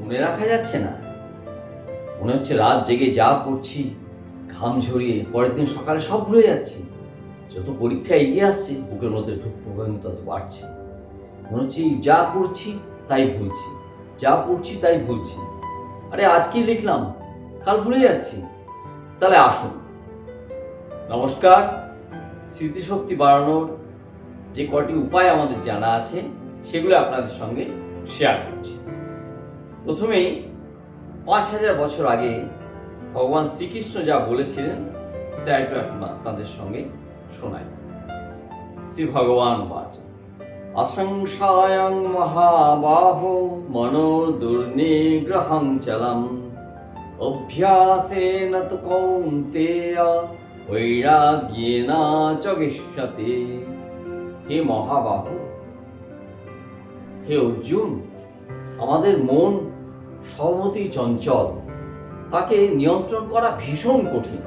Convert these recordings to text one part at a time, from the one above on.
মনে রাখা যাচ্ছে না। মনে হচ্ছে রাত জেগে যা পড়ছি ঘাম ঝরিয়ে পরের দিন সকালে সব ভুলে যাচ্ছি। যত পরীক্ষা এগিয়ে আসছে, বুকের মধ্যে ঢুক তত বাড়ছে। মনে হচ্ছে যা পড়ছি তাই ভুলছি, যা পড়ছি তাই ভুলছি। আরে আজ কি লিখলাম? কাল ভুলে যাচ্ছি। তাহলে আসুন। নমস্কার। স্মৃতিশক্তি বাড়ানোর যে কটি উপায় আমাদের জানা আছে, সেগুলো আপনাদের সঙ্গে শেয়ার করছি। প্রথমেই পাঁচ হাজার বছর আগে ভগবান শ্রীকৃষ্ণ যা বলেছিলেন, তা একটু এখন আপনাদের সঙ্গে শোনাই। শ্রী ভগবান বাচ অসংশায়ং মহাবাহো মনো দুর্নিগ্রহং চলম, অভ্যাসেন তু কৌন্তেয় বৈরাগ্যেন চ গিষ্যতে হে মহাবাহু, হে অর্জুন আমাদের মন স্বভাবতই চঞ্চল। তাকে নিয়ন্ত্রণ করা ভীষণ কঠিন।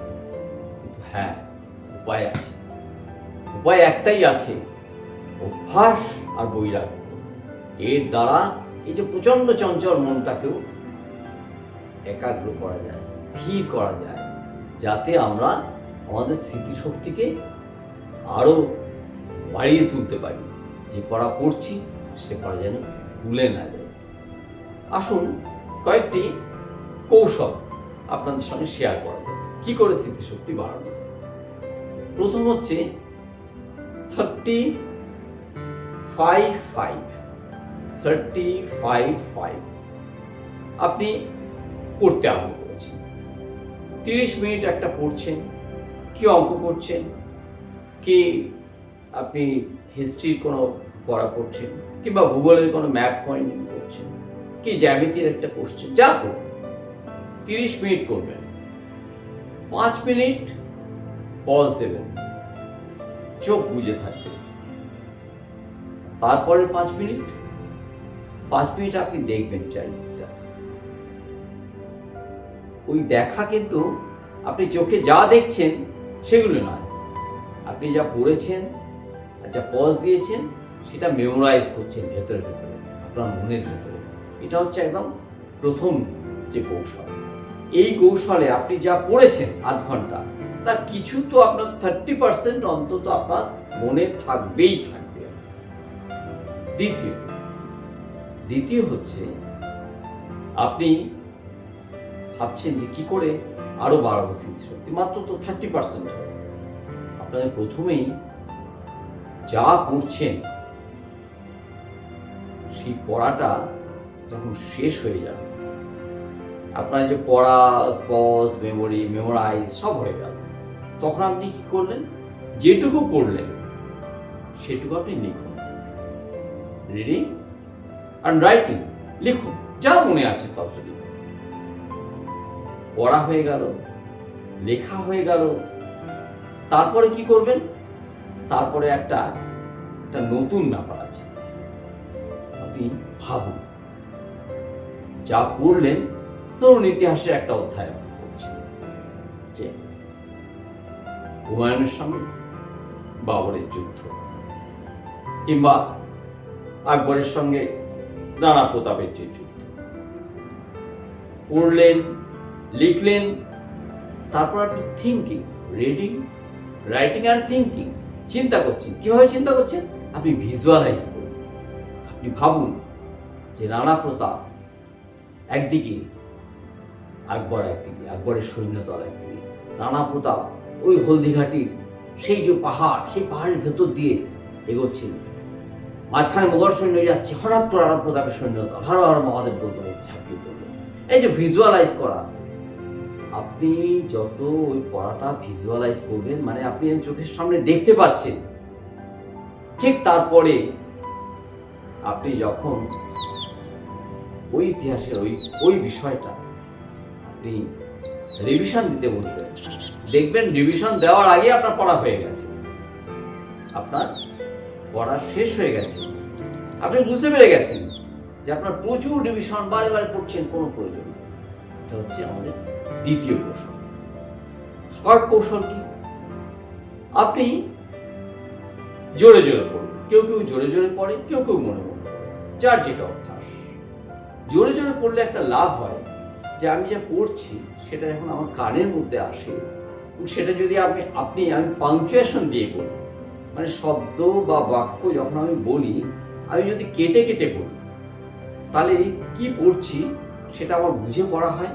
হ্যাঁ উপায় আছে। উপায় একটাই আছে, অভ্যাস আর বৈরাগ্য। এর দ্বারা এই যে প্রচণ্ড চঞ্চল মনটাকেও একাগ্র করা যায়, স্থির করা যায়, যাতে আমরা আমাদের স্মৃতিশক্তিকে আরও বাড়িয়ে তুলতে পারি। যে পড়া পড়ছি সে পড়া যেন ভুলে না যায়। আসুন, কয়েকটি কৌশল আপনাদের সঙ্গে শেয়ার করা যায় কি করে স্মৃতিশক্তি বাড়ানো প্রথম হচ্ছে thirty five five thirty five five আপনি পড়তে আরম্ভ করেছেন। তিরিশ মিনিট একটা পড়ছেন, কি অঙ্ক করছেন, কি আপনি হিস্ট্রির কোনো পড়া পড়ছেন কিংবা ভূগোলের কোনো ম্যাপ পয়েন্টিং করছেন। কি জ্যামিতির একটা পড়ছেন যা করুন তিরিশ মিনিট করবেন। পাঁচ মিনিট পজ দেবেন। চোখ বুঝে থাকবেন তারপরে পাঁচ মিনিট পাঁচ মিনিট আপনি দেখবেন চারিদিকটা। ওই দেখা কিন্তু আপনি চোখে যা দেখছেন, সেগুলো নয়। আপনি যা পড়েছেন যা পজ দিয়েছেন, সেটা মেমোরাইজ করছেন ভেতরে ভেতরে, আপনার মনের ভেতরে। এটা হচ্ছে একদম প্রথম যে কৌশল। এই কৌশলে আপনি যা পড়েছেন আধ ঘণ্টা, তা কিছু তো আপনার থার্টি পার্সেন্ট অন্তত আপনার মনে থাকবেই থাকবে। দ্বিতীয় দ্বিতীয় হচ্ছে আপনি ভাবছেন যে কি করে আরও বাড়াবো স্মৃতিশক্তি মাত্র তো থার্টি পার্সেন্ট আপনাদের প্রথমেই যা পড়ছেন, সেই পড়াটা যখন শেষ হয়ে যাবে, আপনার যে পড়া স্পস মেমোরি মেমোরাইজ সব হয়ে গেল। তখন আপনি কি করলেন? যেটুকু পড়লেন, সেটুকু আপনি লিখুন। রিডিং অ্যান্ড রাইটিং লিখুন, যা মনে আছে তত লিখুন। পড়া হয়ে গেল, লেখা হয়ে গেল। তারপরে কি করবেন? তারপরে একটা একটা নতুন ব্যাপার আছে। আপনি ভাবুন। যা পড়লেন তরুণ ইতিহাসের একটা অধ্যায় যে হুমায়ুনের সঙ্গে বাবরের যুদ্ধ কিংবা আকবরের সঙ্গে রানা প্রতাপের যে যুদ্ধ। পড়লেন, লিখলেন, তারপর আপনি thinking reading writing and thinking চিন্তা করছেন। কীভাবে চিন্তা করছেন? আপনি ভিজুয়ালাইজ করুন। আপনি ভাবুন যে রানা প্রতাপ একদিকে আকবর একদিকে আকবরের সৈন্যদল একদিকে রানা প্রতাপ। ওই হলদিঘাটির সেই যে পাহাড়, সেই পাহাড়ের ভেতর দিয়ে এগোচ্ছিল। মাঝখানে মোগল সৈন্য যাচ্ছে, হঠাৎ করে রানা প্রতাপের সৈন্যদল হর হর মহাদেব বলতে ঝাঁপিয়ে পড়ল। এই যে ভিজুয়ালাইজ করা, আপনি যত ওই পড়াটা ভিজুয়ালাইজ করবেন মানে আপনি চোখের সামনে দেখতে পাচ্ছেন, ঠিক তারপরে আপনি যখন ওই ইতিহাসের ওই ওই বিষয়টা আপনি রিভিশন দিতে বসবেন দেখবেন রিভিশন দেওয়ার আগে আপনার পড়া হয়ে গেছে। আপনার পড়া শেষ হয়ে গেছে। আপনি বুঝতে পেরে গেছেন যে আপনার প্রচুর রিভিশন বারে বারে পড়ছেন, কোনো প্রয়োজন এটা হচ্ছে আমাদের দ্বিতীয় কৌশল। থার্ড কৌশল কি? আপনি জোরে জোরে পড়ুন। কেউ কেউ জোরে জোরে পড়ে, কেউ কেউ মনে মনে যার যেটা জোরে জোরে পড়লে একটা লাভ হয়। যে আমি যা পড়ছি সেটা যখন আমার কানের মধ্যে আসে। সেটা যদি আমি আপনি, আমি পাংচুয়েশন দিয়ে করি মানে শব্দ বা বাক্য যখন আমি বলি, আমি যদি কেটে কেটে বলি, তাহলে কি পড়ছি, সেটা আমার বুঝে পড়া হয়,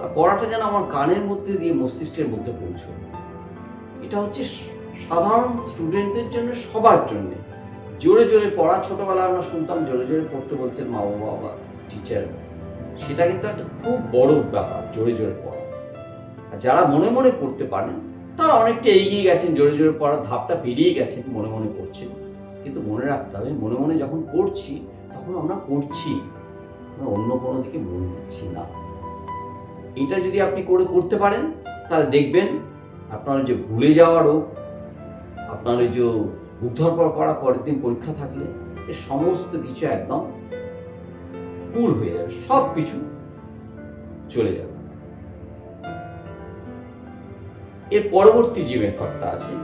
আর পড়াটা যেন আমার কানের মধ্যে দিয়ে মস্তিষ্কের মধ্যে পৌঁছয়। এটা হচ্ছে সাধারণ স্টুডেন্টদের জন্য, সবার জন্যে। জোরে জোরে পড়া, ছোটবেলায় আমরা শুনতাম, জোরে জোরে পড়তে বলছেন মা বাবা টিচার সেটা কিন্তু একটা খুব বড় ব্যাপার, জোরে জোরে পড়া। আর যারা মনে মনে পড়তে পারেন, তারা অনেকটা এগিয়ে গেছেন, জোরে জোরে পড়ার ধাপটা পেরিয়ে গেছেন, মনে মনে পড়ছেন কিন্তু মনে রাখতে হবে, মনে মনে যখন পড়ছি তখন আমরা পড়ছি আমরা অন্য কোনো দিকে মন দিচ্ছি না। এটা যদি আপনি করে, করতে পারেন, তাহলে দেখবেন আপনার যে ভুলে যাওয়া রোগ, আপনার ওই যে বুক ধরপর করা পরের দিন পরীক্ষা থাকলে, এ সমস্ত কিছু একদম কুল হয়ে যাবে সব কিছু চলে যাবে। এর পরবর্তী যে মেথডটা আছে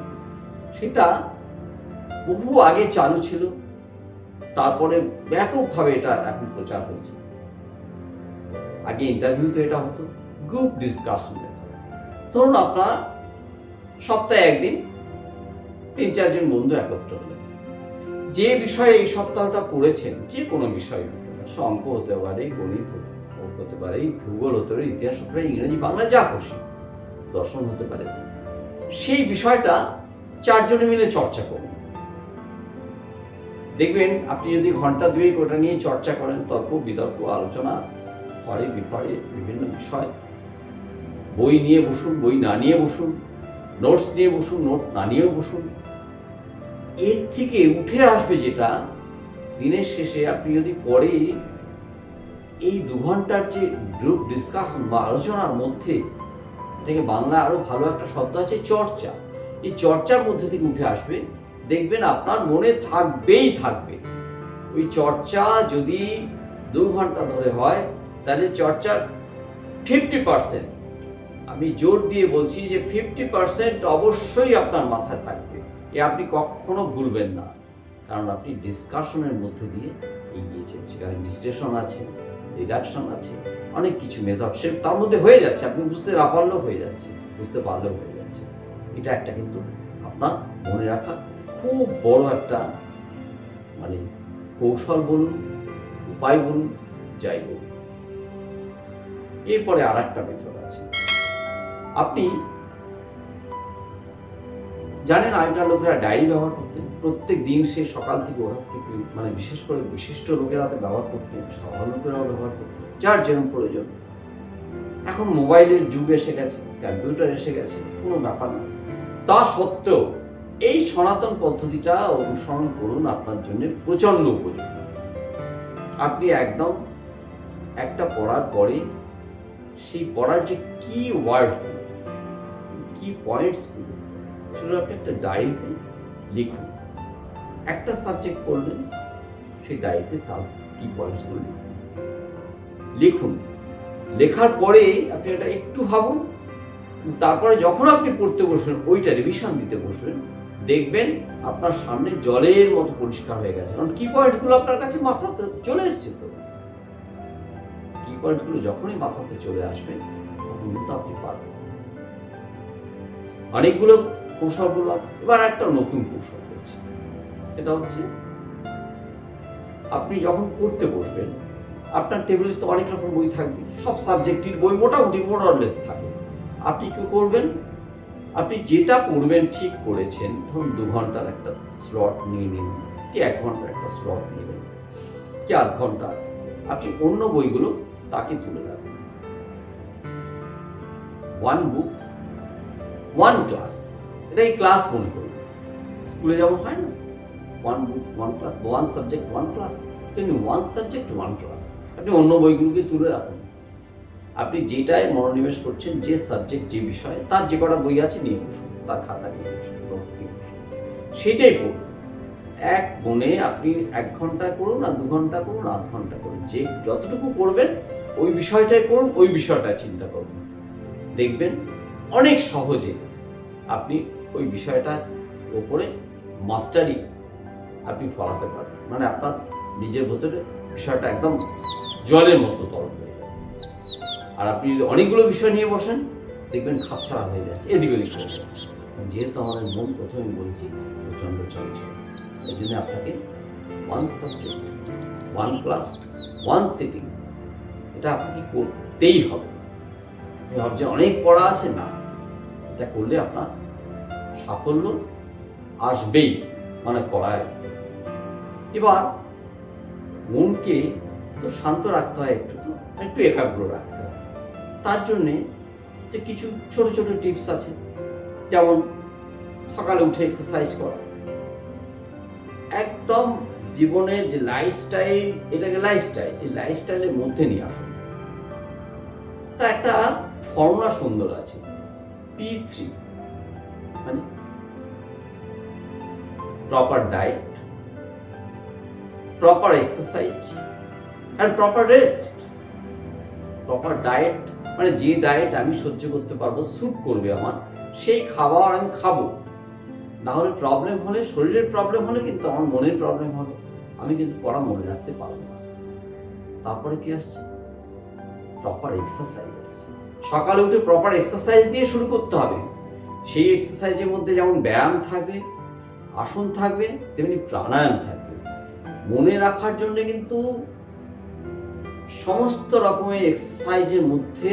সেটা বহু আগে চালু ছিল তারপরে ব্যাপকভাবে এটা এখন প্রচার হয়েছে। আগে ইন্টারভিউতে এটা হতো গ্রুপ ডিসকাশন ধরুন আপনারা সপ্তাহে একদিন তিন চারজন বন্ধু একত্র হলেন। যে বিষয়ে এই সপ্তাহটা পড়েছেন যে কোনো বিষয় পারে, সে অঙ্ক হতে পারে, গণিত হতে- পারে, ভূগোল হতে পারে, ইতিহাস হতে পারে, ইংরেজি, বাংলা, যা খুশি, দর্শন হতে পারে। সেই বিষয়টা চারজনে মিলে চর্চা করুন। দেখবেন, আপনি যদি ঘণ্টা দুয়েক ওটা নিয়ে চর্চা করেন, তর্ক, বিতর্ক, আলোচনা, পরে বিফরে বিভিন্ন বিষয়, বই নিয়ে বসুন, বই না নিয়ে বসুন, নোটস নিয়ে বসুন, নোট না নিয়েও বসুন, এর থেকে উঠে আসবে যেটা দিনের শেষে আপনি যদি পরে এই দু ঘণ্টার যে গ্রুপ ডিসকাশন বা আলোচনার মধ্যে, এটাকে বাংলা আরও ভালো একটা শব্দ আছে চর্চা, এই চর্চার মধ্যে থেকে উঠে আসবে, দেখবেন আপনার মনে থাকবেই থাকবে। ওই চর্চা যদি দু ঘণ্টা ধরে হয়, তাহলে চর্চার ফিফটি পার্সেন্ট আমি জোর দিয়ে বলছি যে ফিফটি পার্সেন্ট অবশ্যই আপনার মাথায় থাকবে। এ আপনি কখনো ভুলবেন না। কারণ আপনি ডিসকাশনের মধ্যে দিয়ে এগিয়েছেন। সেখানে বিশ্লেষণ আছে রিডাকশন আছে, অনেক কিছু মেথড সে তার মধ্যে হয়ে যাচ্ছে। আপনি বুঝতে না পারলেও হয়ে যাচ্ছে, বুঝতে পারলেও হয়ে যাচ্ছে। এটা একটা কিন্তু আপনার মনে রাখা খুব বড় একটা মানে কৌশল বলুন, উপায় বলুন, যাই বলুন। এরপরে আর একটা মেথড আছে। আপনি জানেন আগেকার লোকেরা ডায়েরি ব্যবহার করতেন? প্রত্যেক দিন সে সকাল থেকে ওরা থেকে মানে বিশেষ করে বিশিষ্ট লোকেরা তো ব্যবহার করতেন, সাধারণ লোকেরাও ব্যবহার করতেন, যার যেরকম প্রয়োজন। এখন মোবাইলের যুগ এসে গেছে, কম্পিউটার এসে গেছে, কোনো ব্যাপার না। তা সত্ত্বেও এই সনাতন পদ্ধতিটা অনুসরণ করুন আপনার জন্য প্রচণ্ড উপযোগী। আপনি একদম একটা পড়ার পরে সেই পড়ার যে কি ওয়ার্ড কি পয়েন্টসগুলো আপনি একটা ডায়েরিতে লিখুন। একটা সাবজেক্ট পড়লেন, সেই ডায়েরিতে তার কি পয়েন্টসগুলো লিখুন। লিখুন। লেখার পরে আপনি এটা একটু ভাবুন, তারপরে যখন আপনি পড়তে বসবেন, ওইটা রিভিশন দিতে বসবেন, দেখবেন আপনার সামনে জলের মতো পরিষ্কার হয়ে গেছে। কারণ কি পয়েন্টগুলো আপনার কাছে মাথাতে চলে এসছে তো। কি পয়েন্টগুলো যখনই মাথাতে চলে আসবে, তখন কিন্তু আপনি পারবেন। অনেকগুলো কৌশল বললাম এবার একটা নতুন কৌশল বলছি সেটা হচ্ছে, আপনি যখন পড়তে বসবেন, আপনার টেবিলে তো অনেক রকম বই থাকবে, সব সাবজেক্টের বই মোটামুটি মোরালেস থাকে। আপনি কি করবেন? আপনি যেটা পড়বেন, ঠিক করেছেন ধরুন দু ঘণ্টার একটা স্লট নিয়ে নিন, কি এক ঘণ্টার একটা স্লট নেবেন, কি আধ ঘণ্টা, আপনি অন্য বইগুলো তাকে তুলে রাখবেন। ওয়ান বুক ওয়ান ক্লাস এটাই ক্লাস মনে করুন স্কুলে যেমন হয় না? One book one class one subject one class তেমনি ওয়ান সাবজেক্ট ওয়ান ক্লাস আপনি অন্য বইগুলোকে তুলে রাখুন। আপনি যেটায় মনোনিবেশ করছেন, যে সাবজেক্ট যে বিষয়, তার যে কটা বই আছে নিয়ে বসুন, তার খাতা নিয়ে বসুন নিয়ে বসুন। সেটাই পড়ুন এক মনে আপনি এক ঘণ্টা করুন আর দু ঘণ্টা করুন, আধ ঘণ্টা করুন। যে যতটুকু পড়বেন, ওই বিষয়টাই করুন, ওই বিষয়টা চিন্তা করুন। দেখবেন অনেক সহজে আপনি ওই বিষয়টার ওপরে মাস্টারি আপনি ফলাতে পারেন মানে আপনার নিজের ভেতরে বিষয়টা একদম জলের মতো তরল হয়ে যাবে। আর আপনি যদি অনেকগুলো বিষয় নিয়ে বসেন, দেখবেন খাপছাড়া হয়ে যাচ্ছে, এদিক ওদিক হয়ে যাচ্ছে। যেহেতু আমাদের মন প্রথমে বলেছি, প্রচণ্ড চঞ্চল। এই জন্য আপনাকে one subject one class one sitting এটা আপনাকে করতেই হবে। আপনি ভাবছেন অনেক পড়া আছে, না, এটা করলে আপনার সাফল্য আসবেই মানে করায় এবার মনকে তো শান্ত রাখতে হয় একটু তো, একটু একাগ্র রাখতে হয়। তার জন্যে যে কিছু ছোট ছোট টিপস আছে, যেমন সকালে উঠে এক্সারসাইজ করা। একদম জীবনের যে লাইফস্টাইল এটাকে লাইফস্টাইল এই লাইফস্টাইলের মধ্যে নিয়ে আসুন। তা একটা ফর্মুলা সুন্দর আছে পি থ্রি মানে proper diet proper exercise and proper rest proper diet মানে যে ডায়েট আমি সহ্য করতে পারব স্যুট করবে আমার, সেই খাবার আমি খাব। না হলে প্রবলেম হলে, শরীরের প্রবলেম হলে কিন্তু আমার মনের প্রবলেম হবে। আমি কিন্তু পড়া মনে রাখতে পারব না। তারপরে কি আসছে? প্রপার এক্সারসাইজ সকালে উঠে প্রপার এক্সারসাইজ দিয়ে শুরু করতে হবে। সেই এক্সারসাইজের মধ্যে যেমন ব্যায়াম থাকবে আসন থাকবে, তেমনি প্রাণায়াম থাকবে। মনে রাখার জন্য কিন্তু সমস্ত রকমের এক্সারসাইজের মধ্যে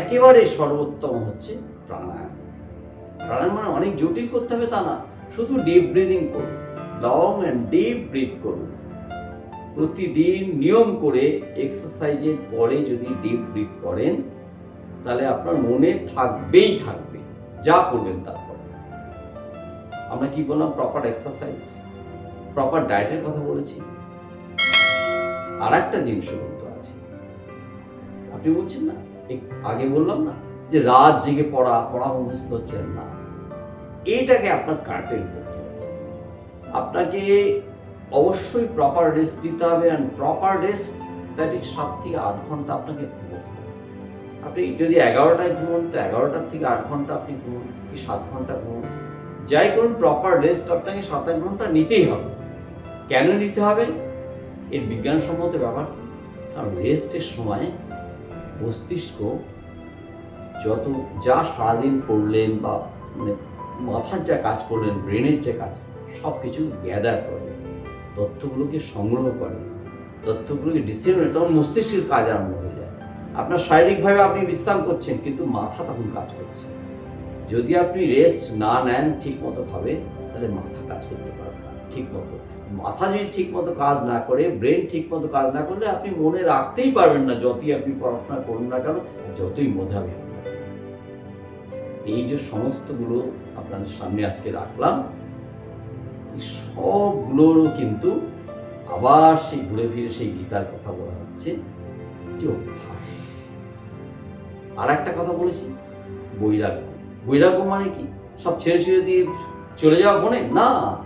একেবারে সর্বোত্তম হচ্ছে প্রাণায়াম। প্রাণায়াম মানে অনেক জটিল করতে হবে তা না, শুধু ডিপ ব্রিদিং করুন লং অ্যান্ড ডিপ ব্রিথ করুন। প্রতিদিন নিয়ম করে এক্সারসাইজের পরে যদি ডিপ ব্রিথ করেন, তাহলে আপনার মনে থাকবেই থাকবে, যা করবেন তারপরে আমরা কি বললাম প্রপার এক্সারসাইজ প্রপার ডায়েটের কথা বলেছি? আর একটা জিনিসও কিন্তু আছে। আপনি বলছেন না? আগে বললাম না যে রাত জেগে পড়া পড়া মুখস্থ হচ্ছে না। এইটাকে আপনার কার্টেল করতে আপনাকে অবশ্যই প্রপার রেস্ট দিতে হবে and proper rest that is সাত থেকে আট ঘণ্টা আপনাকে আপনি যদি এগারোটায় ঘুমোন, তো এগারোটার থেকে আট ঘণ্টা আপনি ঘুমোন, কি সাত ঘণ্টা ঘুমোন? যাই করুন প্রপার রেস্ট আপনাকে সাত আট ঘণ্টা নিতেই হবে। কেন নিতে হবে? এর বিজ্ঞানসম্মত ব্যাপার। কারণ রেস্টের সময় মস্তিষ্ক যত যা সারাদিন পড়লেন বা মানে মাথার যা কাজ করলেন ব্রেনের যে কাজ সব কিছু গ্যাদার করে, তথ্যগুলোকে সংগ্রহ করে, তথ্যগুলোকে ডিসিপ্লিন তখন মস্তিষ্কের কাজ আরম্ভ হয়ে যায়। আপনার শারীরিকভাবে আপনি বিশ্রাম করছেন, কিন্তু মাথা তখন কাজ করছে। যদি আপনি রেস্ট না নেন ঠিক মতো ভাবে, তাহলে মাথা কাজ করতে পারবে না ঠিক মতো মাথা যদি ঠিক মতো কাজ না করে ব্রেন ঠিক মতো কাজ না করলে আপনি মনে রাখতেই পারবেন না যতই আপনি পড়াশোনা করুন না কেন যতই মোধাবি এই যে সমস্তগুলো আপনাদের সামনে আজকে রাখলাম সবগুলোরও কিন্তু আবার সেই ঘুরে ফিরে সেই গীতার কথা বলা হচ্ছে যে অভ্যাস। আর একটা কথা বলেছি, বৈরাগ্য। বৈরাগ্য মানে কি? সব ছেড়ে ছেড়ে দিয়ে চলে যাওয়া মনে না।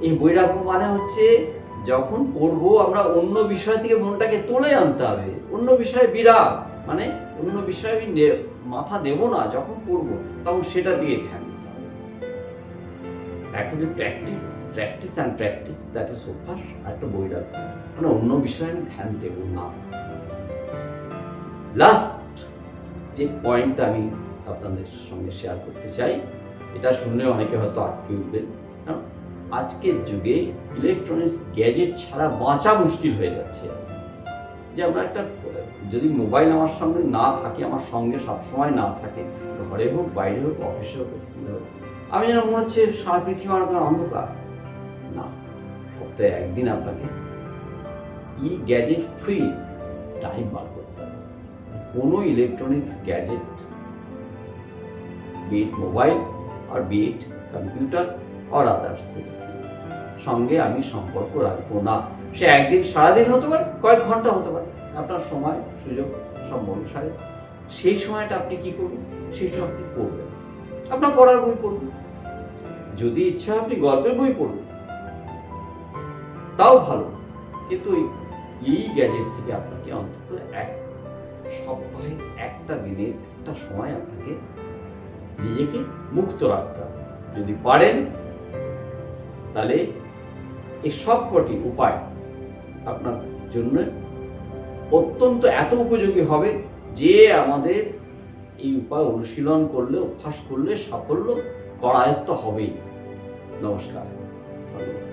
এই বৈরাগ্য মানে হচ্ছে যখন পড়ব আমরা অন্য বিষয় থেকে মনটাকে তুলে আনতে হবে। অন্য বিষয়ে বিরাগ। মানে অন্য বিষয়ে আমি মাথা দেব না যখন পড়ব, তখন সেটা দিয়ে ধ্যান দিতে হবে। Practice practice and practice that is অভ্যাস আর একটা বৈরাগ্য। মানে অন্য বিষয়ে আমি ধ্যান দেব না। লাস্ট যে পয়েন্টটা আমি আপনাদের সঙ্গে শেয়ার করতে চাই। এটা শুনলে অনেকে হয়তো আটকে উঠবেন কারণ আজকের যুগে ইলেকট্রনিক্স গ্যাজেট ছাড়া বাঁচা মুশকিল হয়ে যাচ্ছে। যে আমরা একটা, যদি মোবাইল আমার সঙ্গে না থাকে, আমার সঙ্গে সবসময় না থাকে, ঘরে হোক, বাইরে হোক অফিসে হোক স্কুলে হোক, আমি যেন মনে হচ্ছে সারা পৃথিবী আমার অন্ধকার। না, সপ্তাহে একদিন আপনাকে ই গ্যাজেট ফ্রি টাইম বার করতে হবে। কোনো electronics gadget be it mobile R be it computer আর আদার্স থেকে সঙ্গে আমি সম্পর্ক রাখব না। সে একদিন সারাদিন হতে পারে, কয়েক ঘণ্টা হতে পারে। আপনার সময়, সুযোগ সব অনুসারে সেই সময়টা আপনি কি করবেন? সেই সময় আপনি পড়বেন। আপনার পড়ার বই পড়বেন যদি ইচ্ছা আপনি গল্পের বই পড়বেন তাও ভালো। কিন্তু এই গ্যাজেট থেকে আপনাকে অন্তত এক সপ্তাহে একটা দিনের একটা সময় আপনাকে নিজেকে মুক্ত রাখতে হবে। যদি পারেন, তাহলে এই সবকটি উপায় আপনার জন্য অত্যন্ত এত উপযোগী হবে যে আমাদের এই উপায় অনুশীলন করলে, অভ্যাস করলে সাফল্য করায়ত্ত হবেই। নমস্কার। ধন্যবাদ।